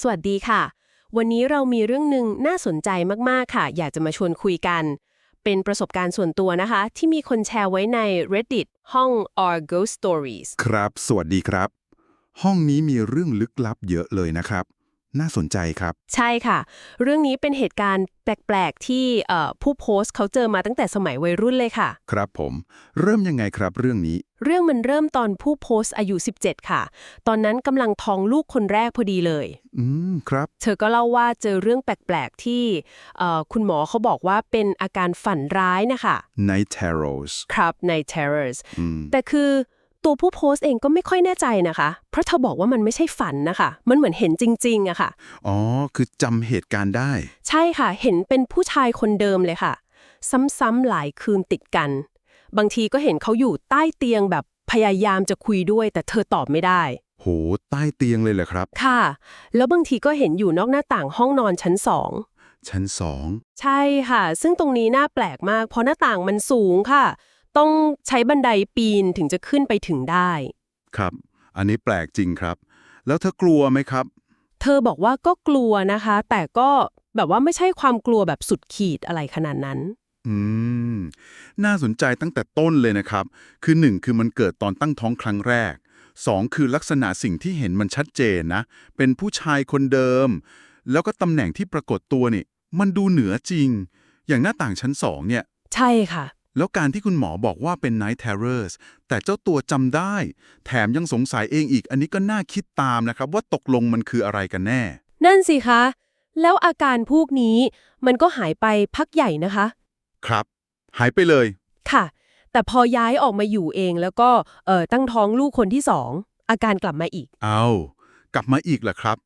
สวัสดีค่ะ วันนี้เรามีเรื่องหนึ่งน่าสนใจมากๆค่ะ อยากจะมาชวนคุยกัน เป็นประสบการณ์ส่วนตัวนะคะ ที่มีคนแชร์ไว้ใน Reddit ห้อง Our Ghost Stories ครับ สวัสดีครับ ห้องนี้มีเรื่องลึกลับเยอะเลยนะครับ น่าสนใจครับ ใช่ค่ะ เรื่องนี้เป็นเหตุการณ์แปลก ๆ ที่เอ่อผู้โพสต์เขาเจอมาตั้งแต่สมัยวัยรุ่นเลยค่ะ ครับผม เริ่มยังไงครับเรื่องนี้ เรื่องมันเริ่มตอนผู้โพสต์อายุ 17 ค่ะ ตอนนั้นกำลังท้องลูกคนแรกพอดีเลย อืม ครับ เธอก็เล่าว่าเจอเรื่องแปลก ๆ ที่เอ่อคุณหมอเขาบอกว่าเป็นอาการฝันร้ายนะคะ Night Terrors ครับใน terrors อืมแต่คือตัวผู้โพสต์เองก็ไม่ค่อยแน่ใจนะคะ เพราะเธอบอกว่ามันไม่ใช่ฝันนะคะ มันเหมือนเห็นจริงๆอะค่ะ อ๋อ คือจำเหตุการณ์ได้ ใช่ค่ะ เห็นเป็นผู้ชายคนเดิมเลยค่ะ ซ้ำๆหลายคืนติดกัน บางทีก็เห็นเขาอยู่ใต้เตียงแบบพยายามจะคุยด้วย แต่เธอตอบไม่ได้ โห ใต้เตียงเลยเหรอครับ ค่ะ แล้วบางทีก็เห็นอยู่นอกหน้าต่างห้องนอนชั้นสอง ชั้นสอง ใช่ค่ะ ซึ่งตรงนี้น่าแปลกมาก เพราะหน้าต่างมันสูงค่ะ ต้องใช้บันไดปีนถึงจะขึ้นไปถึงได้ ครับ อันนี้แปลกจริงครับ แล้วเธอกลัวไหมครับ เธอบอกว่าก็กลัวนะคะ แต่ก็แบบว่าไม่ใช่ความกลัวแบบสุดขีดอะไรขนาดนั้น อืม น่าสนใจตั้งแต่ต้นเลยนะครับ คือหนึ่งคือมันเกิดตอนตั้งท้องครั้งแรกสองคือลักษณะสิ่งที่เห็นมันชัดเจนนะ เป็นผู้ชายคนเดิม แล้วก็ตำแหน่งที่ปรากฏตัวนี่ มันดูเหนือจริง อย่างหน้าต่างชั้นสองเนี่ย ใช่ค่ะ แล้วการที่คุณหมอบอกว่าเป็น Night Terrors แต่เจ้าตัวจำได้ แถมยังสงสัยเองอีก อันนี้ก็น่าคิดตามนะครับ ว่าตกลงมันคืออะไรกันแน่ นั่นสิคะ แล้วอาการพวกนี้มันก็หายไปพักใหญ่นะคะ ครับ หายไปเลย ค่ะ แต่พอย้ายออกมาอยู่เองแล้วก็เอ่อตั้งท้องลูกคนที่สองอาการกลับมาอีก เอากลับมาอีกเหรอครับ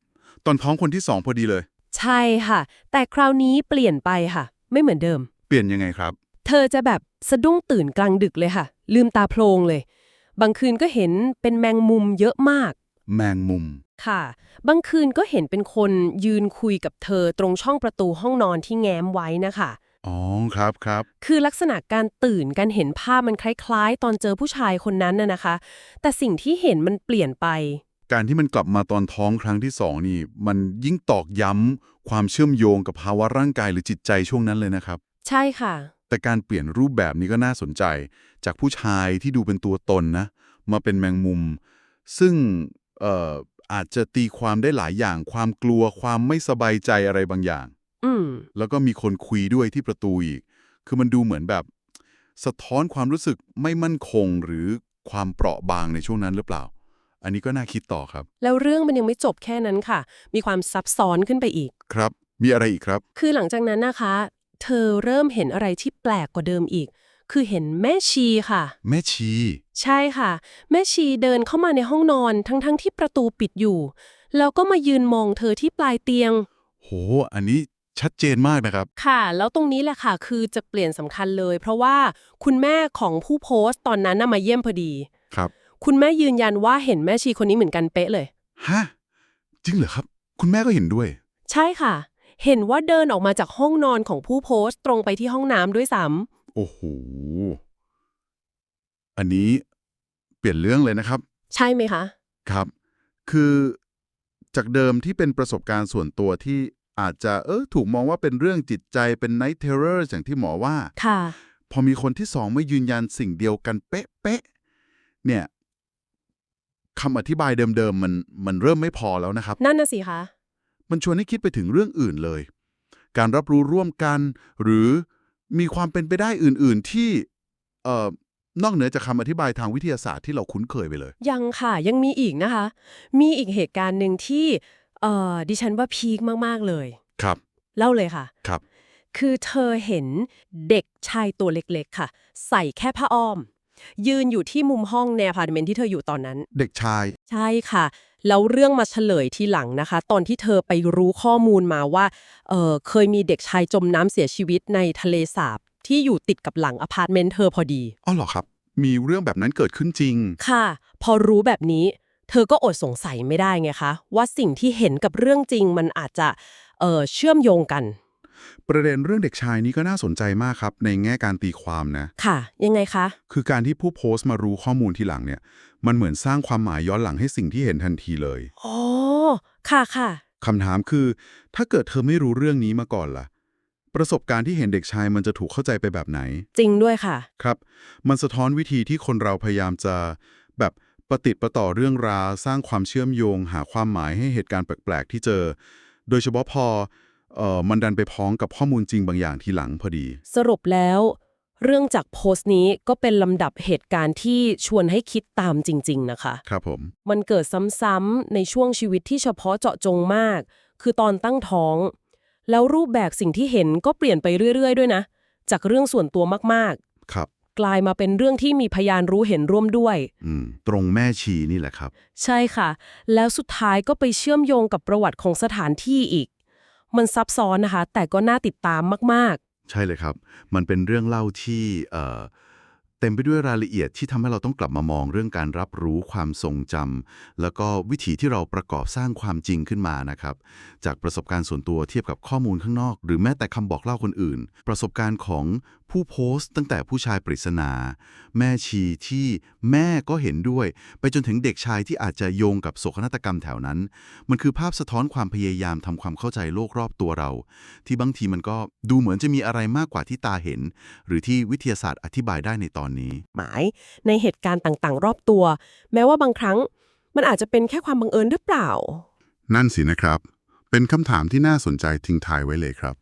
ตอนท้องคนที่สองพอดีเลย ใช่ค่ะ แต่คราวนี้เปลี่ยนไปค่ะ ไม่เหมือนเดิม เปลี่ยนยังไงครับ เธอจะแบบสะดุ้งตื่นกลางดึกเลยค่ะ ลืมตาโพลงเลย บางคืนก็เห็นเป็นแมงมุมเยอะมาก แมงมุม ค่ะ บางคืนก็เห็นเป็นคนยืนคุยกับเธอตรงช่องประตูห้องนอนที่แง้มไว้นะคะ อ๋อครับครับ คือลักษณะการตื่นการเห็นภาพมันคล้ายๆ ตอนเจอผู้ชายคนนั้นน่ะนะคะ แต่สิ่งที่เห็นมันเปลี่ยนไป การที่มันกลับมาตอนท้องครั้งที่สองนี่ มันยิ่งตอกย้ำความเชื่อมโยงกับภาวะร่างกายหรือจิตใจช่วงนั้นเลยนะครับ ใช่ค่ะ แต่การเปลี่ยนรูปแบบนี้ก็น่าสนใจ จากผู้ชายที่ดูเป็นตัวตนนะ มาเป็นแมงมุม ซึ่งเอ่ออาจจะตีความได้หลายอย่าง ความกลัวความไม่สบายใจอะไรบางอย่าง อืมแล้วก็มีคนคุยด้วยที่ประตูอีก คือมันดูเหมือนแบบ สะท้อนความรู้สึกไม่มั่นคงหรือความเปราะบางในช่วงนั้นหรือเปล่า อันนี้ก็น่าคิดต่อครับ แล้วเรื่องมันยังไม่จบแค่นั้นค่ะ มีความซับซ้อนขึ้นไปอีก ครับ มีอะไรอีกครับ คือหลังจากนั้นนะคะ เธอเริ่มเห็นอะไรที่แปลกกว่าเดิมอีก คือเห็นแม่ชีค่ะ แม่ชี ใช่ค่ะ แม่ชีเดินเข้ามาในห้องนอนทั้งๆทที่ประตูปิดอยู่ แล้วก็มายืนมองเธอที่ปลายเตียง โห อันนี้ ชัดเจนมากนะครับ ค่ะ แล้วตรงนี้แหละค่ะ คือจะเปลี่ยนสำคัญเลย เพราะว่าคุณแม่ของผู้โพสต์ตอนนั้นน่ะมาเยี่ยมพอดี ครับ คุณแม่ยืนยันว่าเห็นแม่ชีคนนี้เหมือนกันเป๊ะเลย ฮะ จริงเหรอครับ คุณแม่ก็เห็นด้วย ใช่ค่ะ เห็นว่าเดินออกมาจากห้องนอนของผู้โพสต์ตรงไปที่ห้องน้ำด้วยซ้โอ้โห อันนี้เปลี่ยนเรื่องเลยนะครับำใช่ไหมคะ ครับ คือจากเดิมที่เป็นประสบการณ์ส่วนตัวที่ อาจจะเออถูกมองว่าเป็นเรื่องจิตใจเป็น night terror อย่างที่หมอว่าค่ะ พอมีคนที่สองมายืนยันสิ่งเดียวกันเป๊ะๆเนี่ยคำอธิบายเดิมๆมันมันเริ่มไม่พอแล้วนะครับ นั่นน่ะสิคะมันชวนให้คิดไปถึงเรื่องอื่นเลย การรับรู้ร่วมกัน หรือมีความเป็นไปได้อื่นๆที่เอ่อนอกเหนือจากคำอธิบายทางวิทยาศาสตร์ที่เราคุ้นเคยไปเลย ยังค่ะยังมีอีกนะคะ มีอีกเหตุการณ์หนึ่งที่ เอ่อดิฉันว่าพีคมากๆเลย ครับ เล่าเลยค่ะ ครับ คือเธอเห็นเด็กชายตัวเล็กๆค่ะ ใส่แค่ผ้าอ้อม ยืนอยู่ที่มุมห้องในอพาร์ตเมนต์ที่เธออยู่ตอนนั้น เด็กชาย ใช่ค่ะ แล้วเรื่องมาเฉลยทีหลังนะคะ ตอนที่เธอไปรู้ข้อมูลมาว่าเออเคยมีเด็กชายจมน้ำเสียชีวิตในทะเลสาบที่อยู่ติดกับหลังอพาร์ตเมนต์เธอพอดี อ๋อเหรอครับ มีเรื่องแบบนั้นเกิดขึ้นจริง ค่ะ พอรู้แบบนี้ เธอก็อดสงสัยไม่ได้ไงคะ ว่าสิ่งที่เห็นกับเรื่องจริงมันอาจจะเออเชื่อมโยงกัน ประเด็นเรื่องเด็กชายนี้ก็น่าสนใจมากครับ ในแง่การตีความนะ ค่ะ ยังไงคะ คือการที่ผู้โพสต์มารู้ข้อมูลทีหลังเนี่ย มันเหมือนสร้างความหมายย้อนหลังให้สิ่งที่เห็นทันทีเลยอ๋อค่ะค่ะคำถามคือ ถ้าเกิดเธอไม่รู้เรื่องนี้มาก่อนล่ะ ประสบการณ์ที่เห็นเด็กชายมันจะถูกเข้าใจไปแบบไหน จริงด้วยค่ะ ครับ มันสะท้อนวิธีที่คนเราพยายามจะแบบ ประติดประต่อเรื่องราวสร้างความเชื่อมโยง หาความหมายให้เหตุการณ์แปลก ๆ ที่เจอ โดยเฉพาะพอเอ่อมันดันไปพ้องกับข้อมูลจริงบางอย่างทีหลังพอดี สรุปแล้ว เรื่องจากโพสต์นี้ก็เป็นลำดับเหตุการณ์ที่ชวนให้คิดตามจริง ๆ นะคะ ครับผม มันเกิดซ้ำๆในช่วงชีวิตที่เฉพาะเจาะจงมาก คือตอนตั้งท้อง แล้วรูปแบบสิ่งที่เห็นก็เปลี่ยนไปเรื่อย ๆ ด้วยนะ จากเรื่องส่วนตัวมากครับๆ กลายมาเป็นเรื่องที่มีพยานรู้เห็นร่วมด้วย อืม ตรงแม่ชีนี่แหละครับ ใช่ค่ะ แล้วสุดท้ายก็ไปเชื่อมโยงกับประวัติของสถานที่อีก มันซับซ้อนนะคะ แต่ก็น่าติดตามมากใช่เลยครับ มันเป็นเรื่องเล่าที่เอ่อเต็มไปด้วยรายละเอียดที่ทำให้เราต้องกลับมามองเรื่องการรับรู้ความทรงจำแล้วก็วิธีที่เราประกอบสร้างความจริงขึ้นมานะครับ จากประสบการณ์ส่วนตัวเทียบกับข้อมูลข้างนอก หรือแม้แต่คำบอกเล่าคนอื่น ประสบการณ์ของ ผู้โพสต์ตั้งแต่ผู้ชายปริศนา แม่ชีที่แม่ก็เห็นด้วย ไปจนถึงเด็กชายที่อาจจะโยงกับโศกนาฏกรรมแถวนั้น มันคือภาพสะท้อนความพยายามทำความเข้าใจโลกรอบตัวเรา ที่บางทีมันก็ดูเหมือนจะมีอะไรมากกว่าที่ตาเห็น หรือที่วิทยาศาสตร์อธิบายได้ในตอนนี้ๆหมายในเหตุการณ์ต่างๆ รอบตัว แม้ว่าบางครั้งมันอาจจะเป็นแค่ความบังเอิญหรือเปล่า นั่นสินะครับ เป็นคำถามที่น่าสนใจทิ้งท้ายไว้เลยครับ